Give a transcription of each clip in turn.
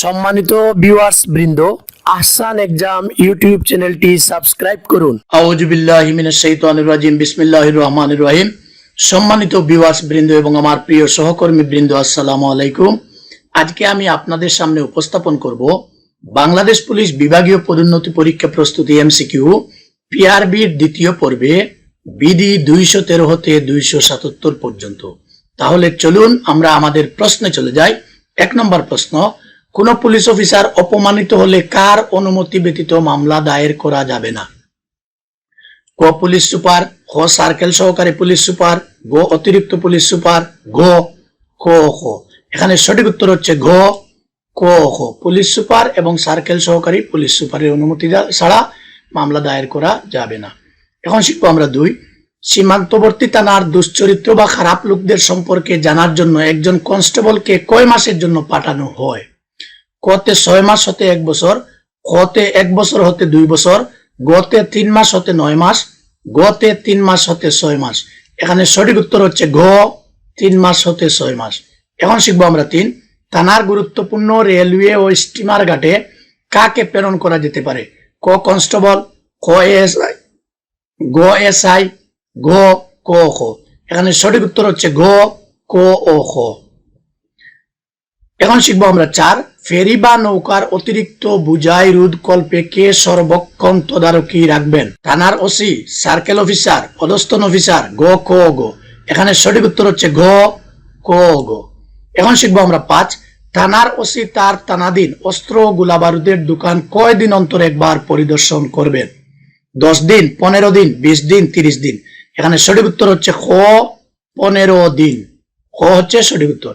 সম্মানিত ভিউয়ার্স বৃন্দ, Ahsan exam YouTube চ্যানেলটি সাবস্ক্রাইব করুন। আউযু বিল্লাহি মিনাশ শাইতানির রাজিম, বিসমিল্লাহির রহমানির রহিম। সম্মানিত ভিউয়ার্স বৃন্দ এবং আমার প্রিয় সহকর্মী বৃন্দ, আসসালামু আলাইকুম। আজকে আমি আপনাদের সামনে উপস্থাপন করব বাংলাদেশ পুলিশ বিভাগীয় পদোন্নতি পরীক্ষা প্রস্তুতি এমসিকিউ, পিআরবির দ্বিতীয় পর্বে, বিডি দুইশো তেরো হতে দুইশো সাতাত্তর পর্যন্ত। তাহলে চলুন আমরা আমাদের প্রশ্নে চলে যাই। এক নম্বর প্রশ্ন কোন পুলিশ অফিসার অপমানিত হলে কার অনুমতি ব্যতীত মামলা দায়ের করা যাবে না? ক পুলিশ সুপার খ সার্কেল সহকারী পুলিশ সুপার, গ অতিরিক্ত পুলিশ সুপার ঘ খ খ এখানে সঠিক উত্তর হচ্ছে ঘ ক খ পুলিশ সুপার এবং সার্কেল সহকারী পুলিশ সুপারের অনুমতি ছাড়া মামলা দায়ের করা যাবে না। এখন শিখব আমরা দুই। সীমান্তবর্তী থানার দুশ্চরিত্র বা খারাপ লোকদের সম্পর্কে জানার জন্য একজন কনস্টেবলকে কয় মাসের জন্য পাঠানো হয়? কতে ছয় মাস হতে এক বছর খতে এক বছর হতে দুই বছর, গতে তিন মাস হতে নয় মাস, গতে তিন মাস হতে ছয় মাস। এখানে সঠিক উত্তর হচ্ছে ঘ, তিন মাস হতে ছয় মাস। এখন শিখব আমরা তিন। থানার গুরুত্বপূর্ণ রেলওয়ে ও স্টিমার ঘাটে কাকে প্রেরণ করা যেতে পারে? ক কনস্টেবল, খ আই, গ এস আই, ঘ ক এখানে সঠিক উত্তর হচ্ছে ঘ, ক ও খ। এখন শিখব আমরা চার, ফেরি বা নৌকার অতিরিক্ত বুঝাই রোধ কল্পে কে সর্বক্ষণ তদারকি রাখবেন? থানার ওসি, সার্কেল অফিসার, পদস্থন অফিসার, গ, ক, গ। এখানে সঠিক উত্তর হচ্ছে ঘ, ক, গ। এখন শিখব আমরা পাঁচ, থানার ওসি তার থানাধীন অস্ত্র গোলাবারুদের দোকান কয়দিন অন্তর একবার পরিদর্শন করবেন? দশ দিন, পনেরো দিন, বিশ দিন, তিরিশ দিন। এখানে সঠিক উত্তর হচ্ছে খ, পনেরো দিন। খ হচ্ছে সঠিক উত্তর।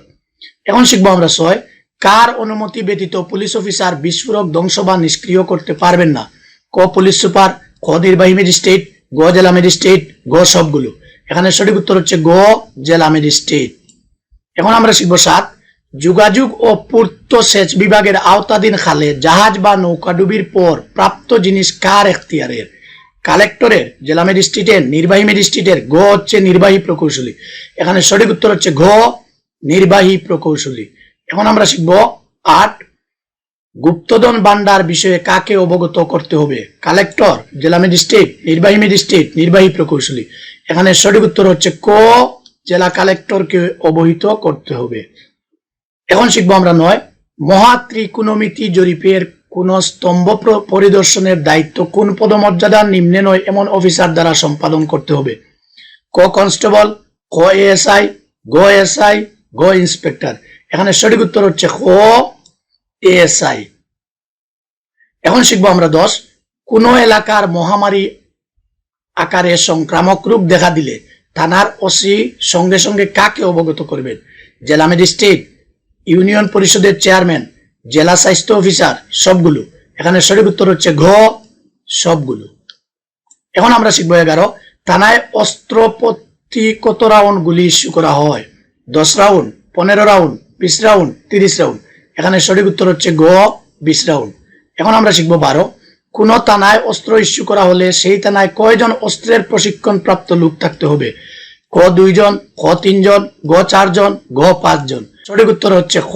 এখন শিখব আমরা ছয়। কার অনুমতি ব্যতীত পুলিশ অফিসার বিস্ফোরক ধ্বংস বা নিষ্ক্রিয় করতে পারবেন না? ক, পুলিশ সুপার, খ, নির্বাহী ম্যাজিস্ট্রেট, গ, জেলা ম্যাজিস্ট্রেট, গ, সবগুলো। এখানে সঠিক উত্তর হচ্ছে গ, জেলা ম্যাজিস্ট্রেট। এখন আমরা শিখব সাত। যোগাযোগ ও পূর্ত সেচ বিভাগের আওতাধীন খালে জাহাজ বা নৌকাডুবির পর প্রাপ্ত জিনিস কার এখতিয়ারের? কালেক্টরের, জেলা ম্যাজিস্ট্রেটের, নির্বাহী ম্যাজিস্ট্রেটের, গ হচ্ছে নির্বাহী প্রকৌশলী। এখানে সঠিক উত্তর হচ্ছে ঘ নির্বাহী প্রকৌশলী। এখন আমরা শিখব আট গুপ্তধন ভান্ডার বিষয়ে কাকে অবগত করতে হবে? কালেক্টর, জেলা ম্যাজিস্ট্রেট, নির্বাহী ম্যাজিস্ট্রেট, নির্বাহী প্রকৌশলী। এখানে সঠিক উত্তর হচ্ছে ক, জেলা কালেক্টরকে অবহিত করতে হবে। এখন শিখব আমরা নয়। মহা ত্রিকোণমিতি জরিপের কোন স্তম্ভ প্র- পরিদর্শনের দায়িত্ব কোন পদমর্যাদার নিম্নে নয় এমন অফিসার দ্বারা সম্পাদন করতে হবে। ক কনস্টেবল ক এএসআই, গ এসআই গ ইন্সপেক্টর এখানে সঠিক উত্তর হচ্ছে ক এএসআই এখন শিখব আমরা দশ। কোন এলাকার মহামারী আকারে সংক্রামক রোগ দেখা দিলে থানার ওসি সঙ্গে সঙ্গে কাকে অবগত করবেন? জেলা ম্যাজিস্ট্রেট, ইউনিয়ন পরিষদের চেয়ারম্যান, জেলা স্বাস্থ্য অফিসার, সবগুলো। এখানে সঠিক উত্তর হচ্ছে ঘ, সবগুলো। এখন আমরা শিখব এগারো। থানায় অস্ত্র প্রতি কত রাউন্ড গুলি ইস্যু করা হয়। দশ রাউন্ড, পনেরো রাউন্ড, বিশ রাউন্ড, তিরিশ রাউন্ড। এখানে সঠিক উত্তর হচ্ছে গ, বিশ রাউন্ড। এখন আমরা শিখব বারো। কোন থানায় অস্ত্র ইস্যু করা হলে সেই থানায় কয়জন অস্ত্রের প্রশিক্ষণ প্রাপ্ত লোক থাকতে হবে? ক দুইজন, খ তিনজন, গ চারজন, গ পাঁচজন। সঠিক উত্তর হচ্ছে খ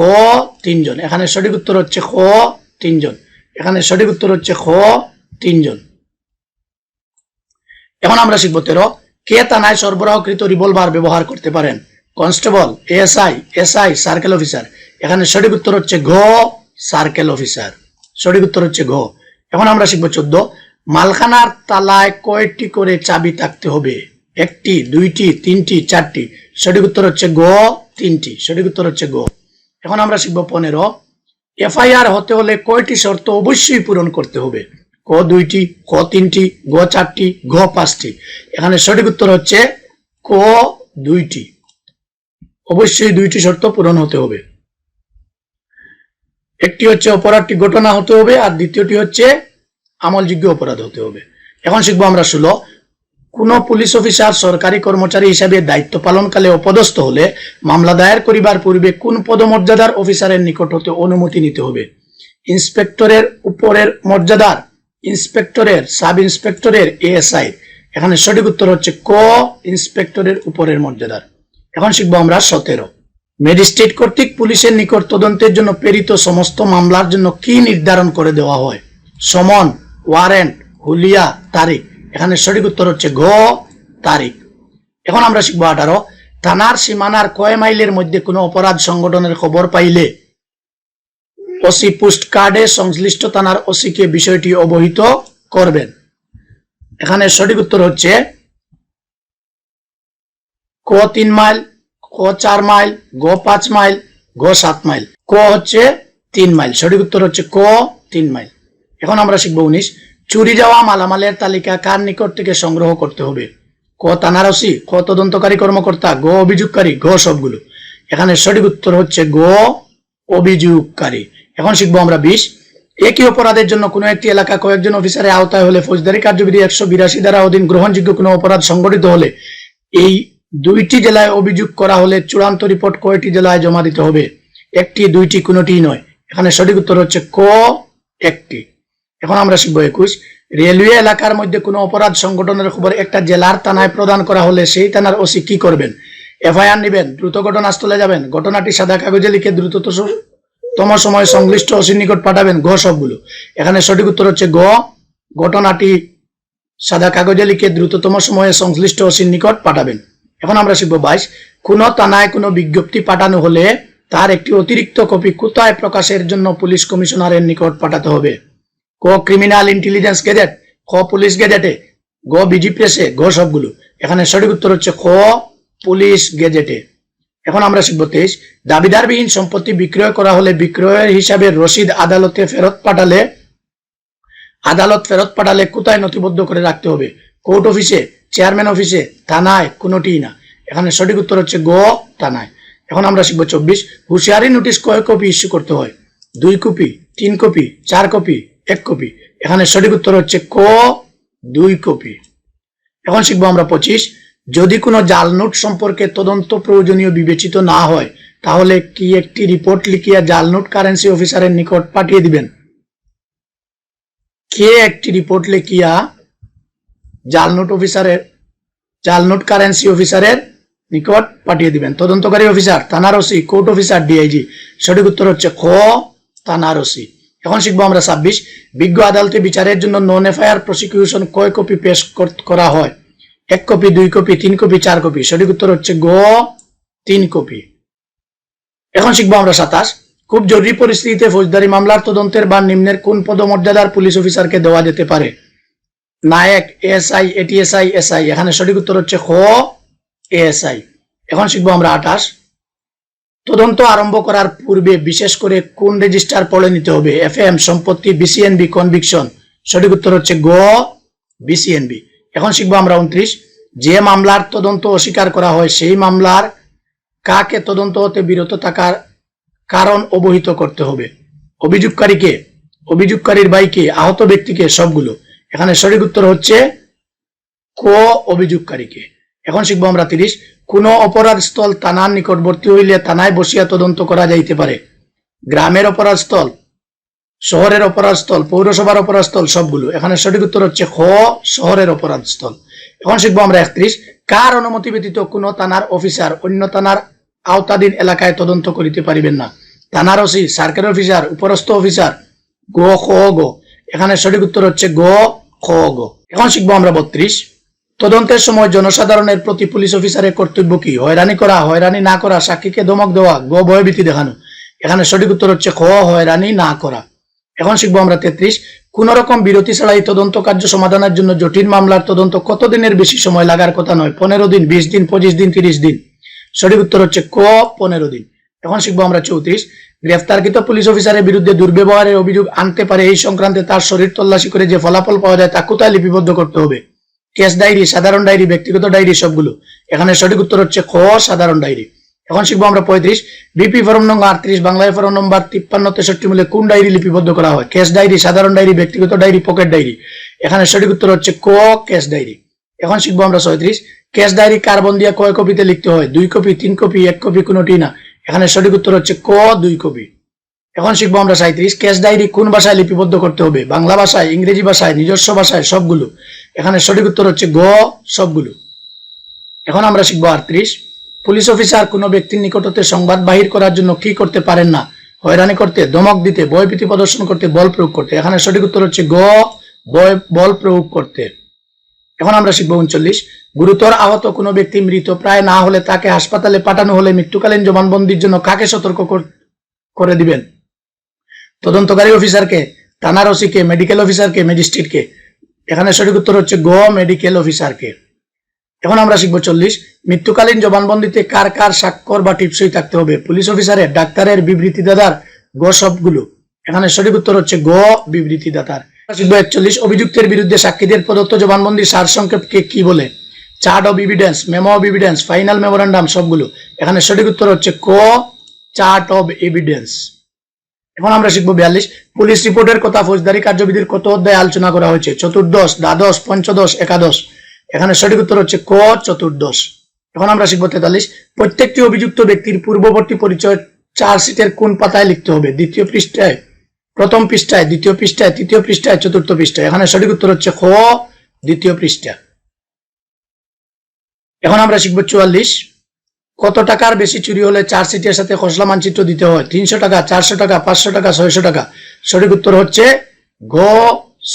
তিনজন। এখানে সঠিক উত্তর হচ্ছে খ তিনজন। এখানে সঠিক উত্তর হচ্ছে খ তিনজন। এখন আমরা শিখব তেরো। কে থানায় সরবরাহকৃত রিভলভার ব্যবহার করতে পারেন? Constable SI SI circle officer এখানে সঠিক উত্তর হচ্ছে ঘ সার্কেল অফিসার সঠিক উত্তর হচ্ছে ঘ। এখন আমরা শিখব চোদ্দ। মালখানার তালায় কয়টি করে চাবি থাকতে হবে? একটি, দুইটি, তিনটি, চারটি। সঠিক উত্তর হচ্ছে গ তিনটি। সঠিক উত্তর হচ্ছে গ এখন আমরা শিখব পনেরো। এফআইআর হতে হলে কয়টি শর্ত অবশ্যই পূরণ করতে হবে? ক দুইটি ক তিনটি, গ চারটি, ঘ পাঁচটি। এখানে সঠিক উত্তর হচ্ছে ক দুইটি। অবশ্যই দুইটি শর্ত পূরণ হতে হবে। একটি হচ্ছে অপরাধটি ঘটনা হতে হবে আর দ্বিতীয়টি হচ্ছে আমলযোগ্য অপরাধ হতে হবে। এখন শিখব আমরা ষোলো। কোন পুলিশ অফিসার, সরকারি কর্মচারী হিসাবে দায়িত্ব পালনকালে অপদস্থ হলে মামলা দায়ের করিবার পূর্বে কোন পদমর্যাদার অফিসারের নিকট হতে অনুমতি নিতে হবে? ইন্সপেক্টরের উপরের মর্যাদার, ইন্সপেক্টরের সাব ইন্সপেক্টরের এএসআই এখানে সঠিক উত্তর হচ্ছে ক, ইন্সপেক্টরের উপরের মর্যাদার। এখন শিখব আমরা সতেরো। ম্যাজিস্ট্রেট কর্তৃক পুলিশের নিকট তদন্তের জন্য প্রেরিত সমস্ত মামলার জন্য কি নির্ধারণ করে দেওয়া হয়? সমন, ওয়ারেন্ট, হুলিয়া, তারিখ। এখানে সঠিক উত্তর হচ্ছে ঘ তারিখ। এখন আমরা শিখব আঠারো। থানার সীমানার কয় মাইলের মধ্যে কোনো অপরাধ সংগঠনের খবর পাইলে? ওসি পোস্ট কার্ডে সংশ্লিষ্ট থানার ওসিকে বিষয়টি অবহিত করবেন। এখানে সঠিক উত্তর হচ্ছে ক তিন মাইল, ক চার মাইল, গ পাঁচ মাইল, গ সাত মাইল। ক হচ্ছে তিন মাইল। সঠিক উত্তর হচ্ছে ক তিন মাইল। এখন আমরা শিখব উনিশ। চুরি যাওয়া মালামালের তালিকা কার নিকট থেকে সংগ্রহ করতে হবে? ক তানারসি ক তদন্তকারী কর্মকর্তা, গ অভিযোগকারী, গ সবগুলো। এখানে সঠিক উত্তর হচ্ছে গ অভিযোগকারী। এখন শিখব আমরা বিশ। একই অপরাধের জন্য কোনো একটি এলাকা কয়েকজন অফিসারের আওতায় হলে ফৌজদারি কার্যবিধি একশো বিরাশি দ্বারা অধীন গ্রহণযোগ্য কোনো অপরাধ সংগঠিত হলে এই দুইটি জেলায় অভিযোগ করা হলে চূড়ান্ত রিপোর্ট কয়টি জেলায় জমা দিতে হবে? একটি, দুইটি কোনোটি নয়। এখানে সঠিক উত্তর হচ্ছে ক, একটি। এখন আমরা শিখব একুশ। রেলওয়ে এলাকার মধ্যে কোনো অপরাধ সংগঠনের খবর একটা জেলার থানায় প্রদান করা হলে সেই থানার ওসি কি করবেন? এফআইআর নেবেন, দ্রুত ঘটনাস্থলে যাবেন, ঘটনাটি সাদা কাগজে লিখে দ্রুততম সময় সংশ্লিষ্ট ওসির নিকট পাঠাবেন গ সবগুলো। এখানে সঠিক উত্তর হচ্ছে গ। ঘটনাটি সাদা কাগজে লিখে দ্রুততম সময়ে সংশ্লিষ্ট ওসির নিকট পাঠাবেন। এখন আমরা শিখব বাইশ। কোন থানায় কোনো বিজ্ঞপ্তি পাঠানো হলে তার একটি অতিরিক্ত কপি কোথায় প্রকাশের জন্য পুলিশ কমিশনারের নিকট পাঠাতে হবে? ক ক্রিমিনাল ইন্টেলিজেন্স গেজেট খ পুলিশ গেজেটে গ বিজি প্রেসে গ, সবগুলো। এখানে সঠিক উত্তর হচ্ছে খ পুলিশ গেজেটে এখন আমরা শিখব তেইশ। দাবিদারবিহীন সম্পত্তি বিক্রয় করা হলে বিক্রয়ের হিসাবে রসিদ আদালতে ফেরত পাঠালে, আদালত ফেরত পাঠালে কোথায় নথিবদ্ধ করে রাখতে হবে? কোর্ট অফিসে চেয়ারম্যান অফিসে থানায় কোনোটিই না। এখানে সঠিক উত্তর হচ্ছে গ থানায়। এখন আমরা শিখব চব্বিশ। হুঁশিয়ারি নোটিশ কয় কপি ইস্যু করতে হয়? দুই কপি, তিন কপি, চার কপি, এক কপি। এখানে সঠিক উত্তর হচ্ছে ক, দুই কপি। এখন শিখব আমরা পঁচিশ। যদি কোনো জাল নোট সম্পর্কে তদন্ত প্রয়োজনীয় বিবেচিত না হয়, তাহলে কি একটি রিপোর্ট লিখিয়া জাল নোট কারেন্সি অফিসারের নিকট পাঠিয়ে দিবেন? কে একটি রিপোর্ট লিখিয়া জাল নোট অফিসারের, জাল নোট কারেন্সি অফিসারের নিকট পাঠিয়ে দিবেন। তদন্তকারী অফিসার, থানার ওসি, কোর্ট অফিসার ডিআইজি সঠিক উত্তর হচ্ছে খ, থানার ওসি। এখন শিখব আমরা ছাব্বিশ। বিজ্ঞ আদালতে বিচারের জন্য নন এফআইআর প্রসিকিউশন কয় কপি পেশ করা হয়? এক কপি, দুই কপি, তিন কপি, চার কপি। সঠিক উত্তর হচ্ছে গ, তিন কপি। এখন শিখব আমরা সাতাশ। খুব জরুরি পরিস্থিতিতে ফৌজদারি মামলার তদন্তের বা নিম্নের কোন পদমর্যাদার পুলিশ অফিসারকে দেওয়া যেতে পারে? নায়ক এসআই এটিএসআই এসআই এখানে সঠিক উত্তর হচ্ছে খ এএসআই এখন শিখব আমরা আঠাশ। তদন্ত আরম্ভ করার পূর্বে বিশেষ করে কোন রেজিস্টার পড়ে নিতে হবে? এফএম সম্পত্তি বিসিএনবি কনভিকশন। সঠিক উত্তর হচ্ছে গ বিসিএনবি এখন শিখব আমরা উনত্রিশ। যে মামলার তদন্ত অস্বীকার করা হয়, সেই মামলার কাকে তদন্ত হতে বিরত থাকার কারণ অবহিত করতে হবে? অভিযোগকারীকে, অভিযোগকারীর বাইকে আহত ব্যক্তিকে, সবগুলো। এখানে সঠিক উত্তর হচ্ছে ক অভিযোগকারীকে। এখন শিখব আমরা তিরিশ। কোন অপরাধ স্থল থানার নিকটবর্তী হইলে থানায় বসিয়া তদন্ত করা যাইতে পারে। গ্রামের অপরাধ স্থল, শহরের অপরাধ স্থল, পৌরসভার অপরাধ স্থল, সবগুলো। এখানে সঠিক উত্তর হচ্ছে খ, শহরের অপরাধ স্থল। এখন শিখব আমরা একত্রিশ। কার অনুমতি ব্যতীত কোন থানার অফিসার অন্য থানার আওতাধীন এলাকায় তদন্ত করিতে পারিবেন না? থানার ওসি, সার্কেল অফিসার, উপরস্থ অফিসার, গ, খ, গ। এখানে সঠিক উত্তর হচ্ছে গ, খ, গ। এখন শিখব আমরা বত্রিশ। তদন্তের সময় জনসাধারণের প্রতি পুলিশ অফিসারের কর্তব্য কি? হয়রানি করা, হয়রানি না করা, সাক্ষীকে ধমক দেওয়া, গ, ভয়ভীতি দেখানো। এখানে সঠিক উত্তর হচ্ছে খ, হয়রানি না করা। এখন শিখব আমরা তেত্রিশ। কোন রকম বিরতি ছাড়াই তদন্ত কার্য সমাধানের জন্য জটিল মামলার তদন্ত কতদিনের বেশি সময় লাগার কথা নয়? পনেরো দিন, বিশ দিন, পঁচিশ দিন, তিরিশ দিন। সঠিক উত্তর হচ্ছে ক, পনেরো দিন। এখন শিখব আমরা চৌত্রিশ। গ্রেফতারকৃত পুলিশ অফিসারের বিরুদ্ধে দুর্ব্যবহারের অভিযোগ আনতে পারে এই সংক্রান্তে তার শরীর তল্লাশি করে যে ফলাফল পাওয়া যায় তা কোথায় লিপিবদ্ধ করতে হবে? কেস ডায়েরি, সাধারণ ডায়েরি, ব্যক্তিগত ডায়েরি সবগুলো। এখানে সঠিক উত্তর হচ্ছে খ, সাধারণ ডায়েরি। এখন শিখব আমরা পঁয়ত্রিশ। বিপি ফরম নম্বর আটত্রিশ, বাংলায় ফরম নম্বর তিপ্পান্ন, তেষট্টি মূলে কোন ডায়েরি লিপিবদ্ধ করা হয়? কেস ডায়েরি, সাধারণ ডায়েরি, ব্যক্তিগত ডায়েরি, পকেট ডায়েরি। এখানে সঠিক উত্তর হচ্ছে ক, কেস ডায়েরি। এখন শিখব আমরা ছয়ত্রিশ। কেস ডায়েরি কার্বন দিয়ে কয় কপিতে লিখতে হয়? দুই কপি, তিন কপি, এক কপি, কোনোটি না। এখানে সঠিক উত্তর হচ্ছে ক দুই কবি। এখন শিখব আমরা সাঁত্রিশ ক্যাশ ডায়েরি কোন ভাষায় লিপিবদ্ধ করতে হবে? বাংলা ভাষায়, ইংরেজি ভাষায়, নিজস্ব ভাষায়, সবগুলো। এখানে সঠিক উত্তর হচ্ছে গ, সবগুলো। এখন আমরা শিখব আটত্রিশ। পুলিশ অফিসার কোনো ব্যক্তির নিকটতে সংবাদ বাহির করার জন্য কি করতে পারেন না? হয়রানি করতে দমক দিতে, ভয়ভীতি প্রদর্শন করতে, বল প্রয়োগ করতে। এখানে সঠিক উত্তর হচ্ছে গ, বয়, বল প্রয়োগ করতে। এখন আমরা শিখব উনচল্লিশ। গুরুতর আহত কোনো ব্যক্তি মৃত প্রায় না হলে তাকে হাসপাতালে পাঠানো হলে মৃত্যুকালীন জবানবন্দির জন্য কাকে সতর্ক করে দিবেন? তদন্তকারী অফিসারকে, থানার ওসিকে, মেডিকেল অফিসারকে, ম্যাজিস্ট্রেটকে। এখানে সঠিক উত্তর হচ্ছে গ, মেডিকেল অফিসারকে। এখন আমরা শিখব চল্লিশ। মৃত্যুকালীন জবানবন্দিতে কার কার স্বাক্ষর বা টিপসই থাকতে হবে? পুলিশ অফিসারের, ডাক্তারের বিবৃতি দাদার গ সবগুলো। এখানে সঠিক উত্তর হচ্ছে গ বিবৃতি দাতার শিখব একচল্লিশ, অভিযুক্তের বিরুদ্ধে সাক্ষীদের প্রদত্ত জবানবন্দির সারসংক্ষেপকে কি বলে? Chart of evidence memo of evidence final memorandum সবগুলো। এখানে সঠিক উত্তর হচ্ছে ক, চার্ট অফ এভিডেন্স এখন আমরা শিখব বিয়াল্লিশ। পুলিশ রিপোর্টের কথা ফৌজদারি কার্যবিধির কত অধ্যায়ে আলোচনা করা হয়েছে? চতুর্দশ, দ্বাদশ, পঞ্চদশ, একাদশ। এখানে সঠিক উত্তর হচ্ছে ক, চতুর্দশ। এখন আমরা শিখব তেতাল্লিশ। প্রত্যেকটি অভিযুক্ত ব্যক্তির পূর্ববর্তী পরিচয় চার্জশিটের কোন পাতায় লিখতে হবে? দ্বিতীয় পৃষ্ঠায়। প্রথম পৃষ্ঠায়, দ্বিতীয় পৃষ্ঠায়, তৃতীয় পৃষ্ঠায়, চতুর্থ পৃষ্ঠায়। এখানে সঠিক উত্তর হচ্ছে খ, দ্বিতীয় পৃষ্ঠা। এখন আমরা শিখব চুয়াল্লিশ। কত টাকার বেশি চুরি হলে চার চার্জশিটের সাথে খসলা মানচিত্র দিতে হয়? তিনশো টাকা, চারশো টাকা, পাঁচশো টাকা, ছয়শো টাকা। সঠিক উত্তর হচ্ছে গ,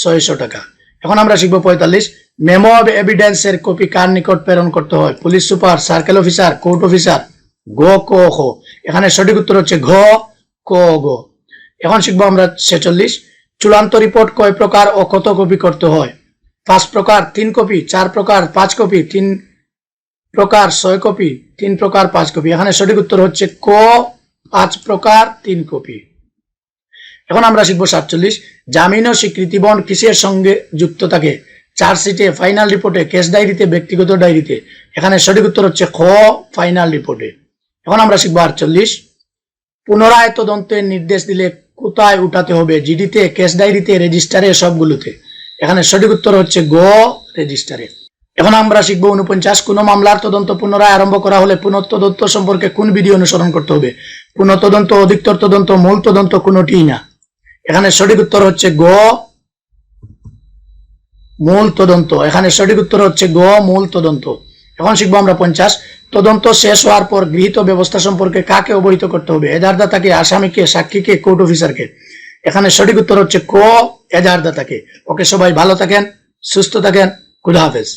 ছয়শো টাকা। এখন আমরা শিখব পঁয়তাল্লিশ। মেমো অব এভিডেন্স এর কপি কার নিকট প্রেরণ করতে হয়? Police super, circle officer, court officer, গ, ক, খ। এখানে সঠিক উত্তর হচ্ছে ঘ, ক, গ। এখন শিখব আমরা ছেচল্লিশ। চূড়ান্ত রিপোর্ট কয় প্রকার ও কত কপি করতে হয়? পাঁচ প্রকার, তিন কপি, চার প্রকার, পাঁচ কপি, তিন প্রকার, ছয় কপি, তিন প্রকার, পাঁচ কপি। এখানে সঠিক উত্তর হচ্ছে ক, পাঁচ প্রকার, তিন কপি। এখন আমরা শিখব সাতচল্লিশ। জামিন ও স্বীকৃতি বন্ড কিসের সঙ্গে যুক্ত থাকে? চার্জশিটে ফাইনাল রিপোর্টে কেস ডায়েরিতে ব্যক্তিগত ডায়েরিতে এখানে সঠিক উত্তর হচ্ছে খ ফাইনাল রিপোর্টে এখন আমরা শিখব আটচল্লিশ। পুনরায় তদন্তের নির্দেশ দিলে কোথায় উঠাতে হবে? জিডিতে কেস ডায়েরিতে রেজিস্টারে সবগুলোতে। এখানে সঠিক উত্তর হচ্ছে গ রেজিস্টারে এখন আমরা শিখব উনপঞ্চাশ কোন মামলার তদন্ত পুনরায় আরম্ভ করা হলে পুনঃতদন্ত সম্পর্কে কোন বিধি অনুসরণ করতে হবে? পুনঃতদন্ত, অধিকতর তদন্ত, মূল তদন্ত কোনোটিই না। এখানে সঠিক উত্তর হচ্ছে গ, মূল তদন্ত। এখানে সঠিক উত্তর হচ্ছে গ, মূল তদন্ত। এখন শিখব আমরা পঞ্চাশ তদন্ত শেষ হওয়ার পর গৃহীত ব্যবস্থা সম্পর্কে কাকে অবহিত করতে হবে? এজারদাতাকে আসামিকে, সাক্ষীকে, কোর্ট অফিসারকে? এখানে সঠিক উত্তর হচ্ছে ক এজারদাতাকে ওকে সবাই ভালো থাকেন, সুস্থ থাকেন। খুদা হাফেজ।